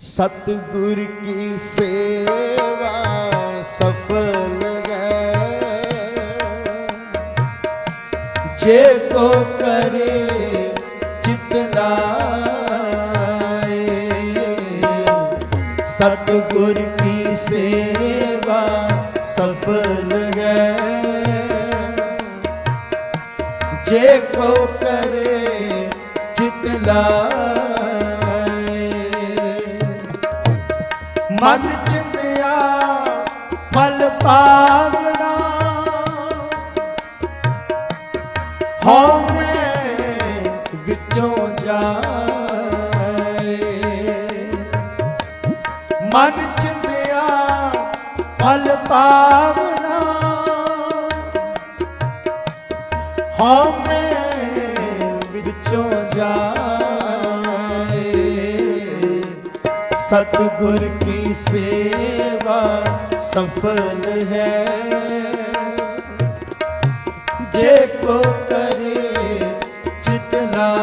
ਸਤਿਗੁਰ ਕੀ ਸੇਵਾ ਸਫਲ ਹੈ? ਜੇ ਕੋ ਕਰੇ ਚਿਤ ਸਤਿਗੁਰ ਕੀ ਸੇਵਾ ਸਫਲ ਹੈ? ਜੇ ਕੋ ਕਰੇ ਚਿਤ ਮਨ ਚਿੰਤਿਆ ਫਲ ਪਾਵਣਾ ਹਉਮੈ ਵਿੱਚੋਂ ਜਾਏ। ਮਨ ਚਿੰਤਿਆ ਫਲ ਪਾਵਣਾ ਹਉਮੈ ਸਤਿਗੁਰ ਕੀ ਸੇਵਾ ਸਫਲ ਹੈ? ਜੇ ਕੋ ਕਰੇ ਚਿਤ ਲਾਏ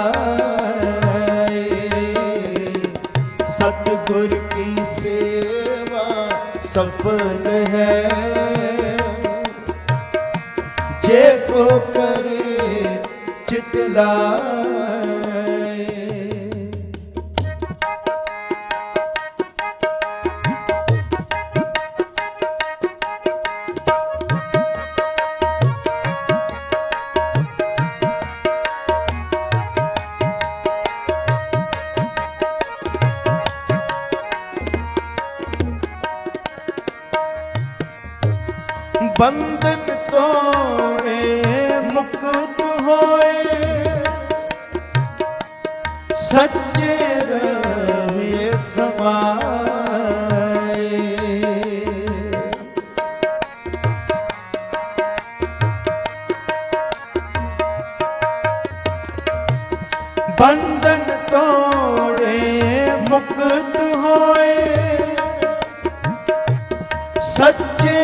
ਸਤਿਗੁਰ ਕੀ ਸੇਵਾ ਸਫਲ ਹੈ? ਜੇ ਕੋ ਕਰੇ ਚਿਤ ਬੰਧਨ ਤੋੜੇ ਮੁਕਤ ਹੋਏ। ਸੱਚੇ ਰਹੇ ਸਮਾਏ। ਬੰਧਨ ਤੋੜੇ ਮੁਕਤ ਹੋਏ। ਸੱਚੇ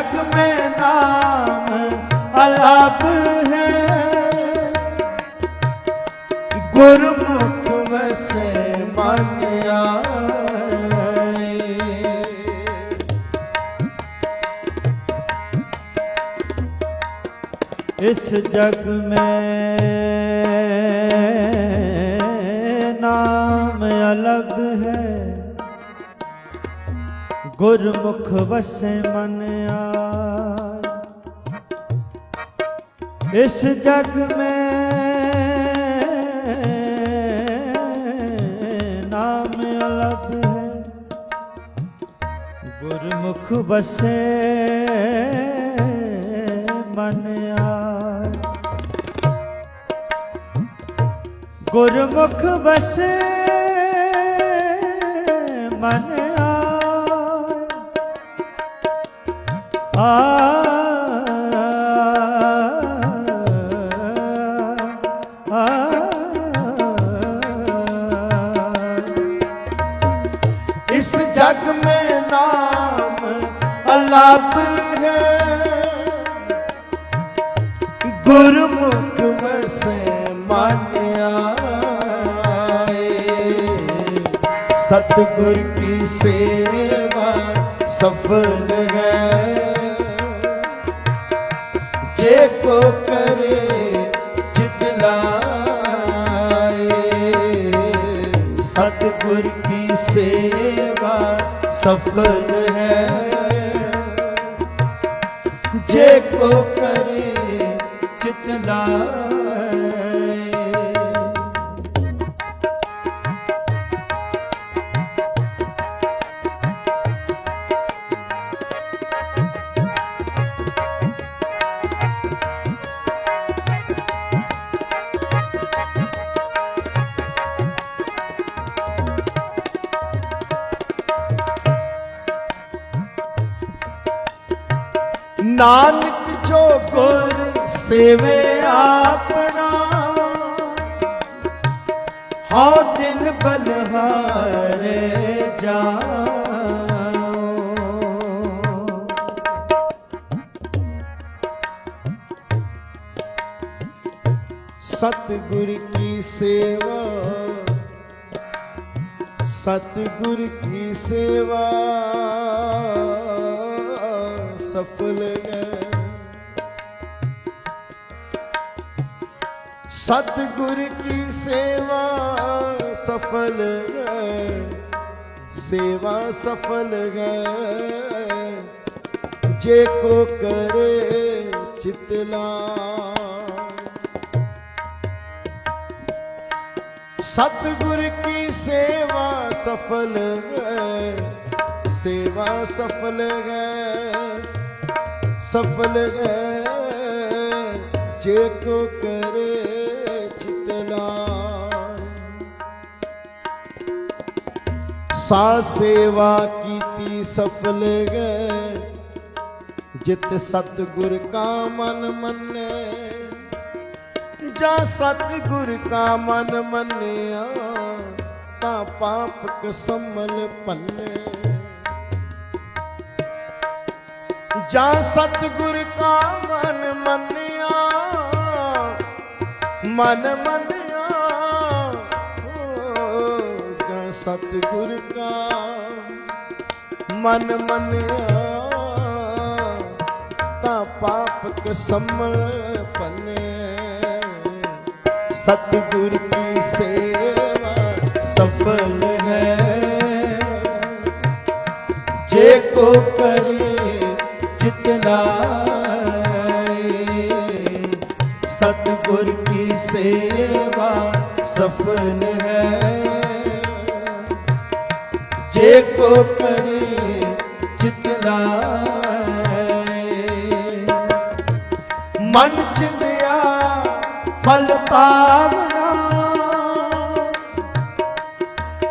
जग में नाम अलाप है गुरमुख वसे मन आए इस जग में ਗੁਰਮੁਖ ਵਸੈ ਮਨ ਆਇ ਇਸ ਜਗ ਮੈਂ ਨਾਮ ਅਲਬ ਹੈ। ਗੁਰਮੁਖ ਵਸੈ ਮਨ ਆਇ ਗੁਰਮੁਖ ਵਸੈ ਮਨ इस जग में नाम अलाप है गुरमुख वसे मन आए सतगुर की सेवा सफल है ਕਰੇ ਜਿਤ ਲਾਏ ਕੀ ਸੇਵਾ ਸਫਲ ਨਾਨਕ ਜੋ ਗੁਰ ਸੇਵੇ ਆਪਣਾ। ਹਉ ਦਿਲ ਬਲਹਾਰੇ ਜਾਓ। ਸਤਿਗੁਰ ਕੀ ਸੇਵਾ। ਸਤਿਗੁਰ ਕੀ ਸੇਵਾ। ਸਫਲ ਹੈ ਸਤਿਗੁਰ ਕੀ ਸੇਵਾ ਸਫਲ ਹੈ? ਸੇਵਾ ਸਫਲ ਹੈ। ਜੇ ਕੋ ਕਰੇ ਚਿਤ ਸਤਿਗੁਰ ਕੀ ਸੇਵਾ ਸਫਲ ਹੈ? ਸੇਵਾ ਸਫਲ ਹੈ। ਸਫਲ ਹੈ। ਜੇ ਕੋ ਕਰੇ ਚਿਤ ਲਾਇ ਸਾ ਸੇਵਾ ਕੀਤੀ ਸਫਲ ਹੈ। ਜਿਤ ਸਤਿਗੁਰ ਕਾ ਮਨ ਮੰਨੇ। ਜਾਂ ਸਤਿਗੁਰ ਕਾ ਮਨ ਮੰਨਿਆ, ਤਾਂ ਪਾਪ ਕਸਮਲ ਪੰਨੇ ਜਾਂ ਸਤਿਗੁਰ ਕਾ ਮਨ ਮੰਨਿਆ ਮਨ ਮੰਨਿਆ, ਜਾਂ ਸਤਿਗੁਰ ਕਾ ਮਨ ਮੰਨਿਆ, ਤਾਂ ਪਾਪ ਕਸਮਲ ਪੰਨੇ। ਸਤਿਗੁਰ ਕੀ ਸੇਵਾ ਸਫਲ ਹੈ। ਜੇ ਕੋ ਕਰੇ ਸਤਿਗੁਰ ਕੀ ਸੇਵਾ ਸਫਲ ਹੈ ਜੇ ਕੋ ਕਰੇ ਚਿਤ ਲਾਏ ਮਨ ਚਿੰਦਿਆ ਫਲ ਪਾਵਨਾ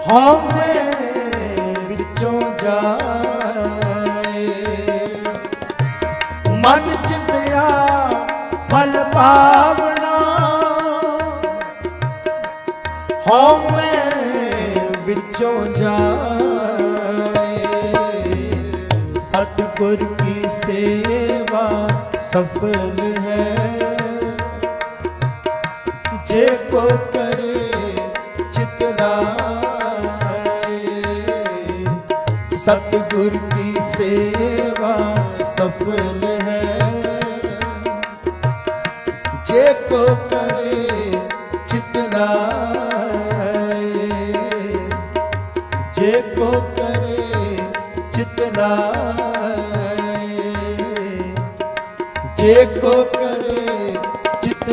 ਹਉਮੈ ਵਿੱਚੋਂ ਜਾਏ ਮਨ ਚਿੰਦਿਆ ਫਲ ਪਾਵਨਾ ਹਉਮੈ ਵਿੱਚੋਂ ਜਾਏ। ਸਤਿਗੁਰ ਕੀ ਸੇਵਾ ਸਫਲ ਹੈ? ਜੇ ਕੋ ਕਰੇ ਚਿਤ ਸਤਿਗੁਰ ਕੀ ਸੇਵਾ ਸਫਲ ਹੈ? ਜੇ ਕੋ ਕੋ ਕਰੇ ਚਿਤ ਜੇ ਕੋ ਕਰੇ ਚਿਤ